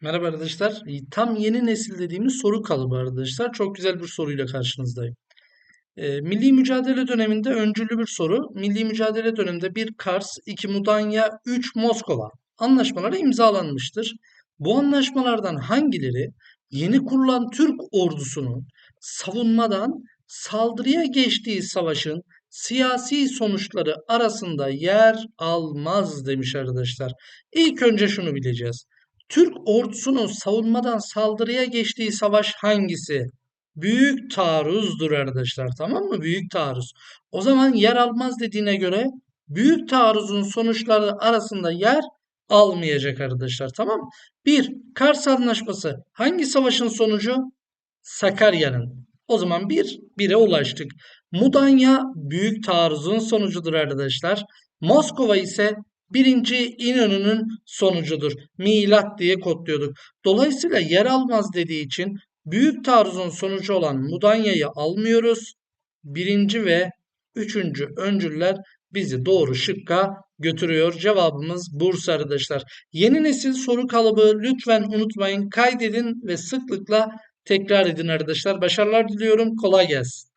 Merhaba arkadaşlar. Tam yeni nesil dediğimiz soru kalıbı arkadaşlar. Çok güzel bir soruyla karşınızdayım. Ee, milli mücadele döneminde öncüllü bir soru. Milli mücadele döneminde bir Kars, iki Mudanya, üç Moskova anlaşmaları imzalanmıştır. Bu anlaşmalardan hangileri yeni kurulan Türk ordusunun savunmadan saldırıya geçtiği savaşın siyasi sonuçları arasında yer almaz demiş arkadaşlar. İlk önce şunu bileceğiz. Türk ordusunun savunmadan saldırıya geçtiği savaş hangisi? Büyük taarruzdur arkadaşlar. Tamam mı? Büyük taarruz. O zaman yer almaz dediğine göre büyük taarruzun sonuçları arasında yer almayacak arkadaşlar. Tamam mı? 1. Kars Anlaşması hangi savaşın sonucu? Sakarya'nın. O zaman 1 1'e ulaştık. Mudanya büyük taarruzun sonucudur arkadaşlar. Moskova ise birinci İnönü'nün sonucudur. Milat diye kodluyorduk. Dolayısıyla yer almaz dediği için büyük taarruzun sonucu olan Mudanya'yı almıyoruz. Birinci ve üçüncü öncüller bizi doğru şıkka götürüyor. Cevabımız Bursa arkadaşlar. Yeni nesil soru kalıbı lütfen unutmayın. Kaydedin ve sıklıkla tekrar edin arkadaşlar. Başarılar diliyorum. Kolay gelsin.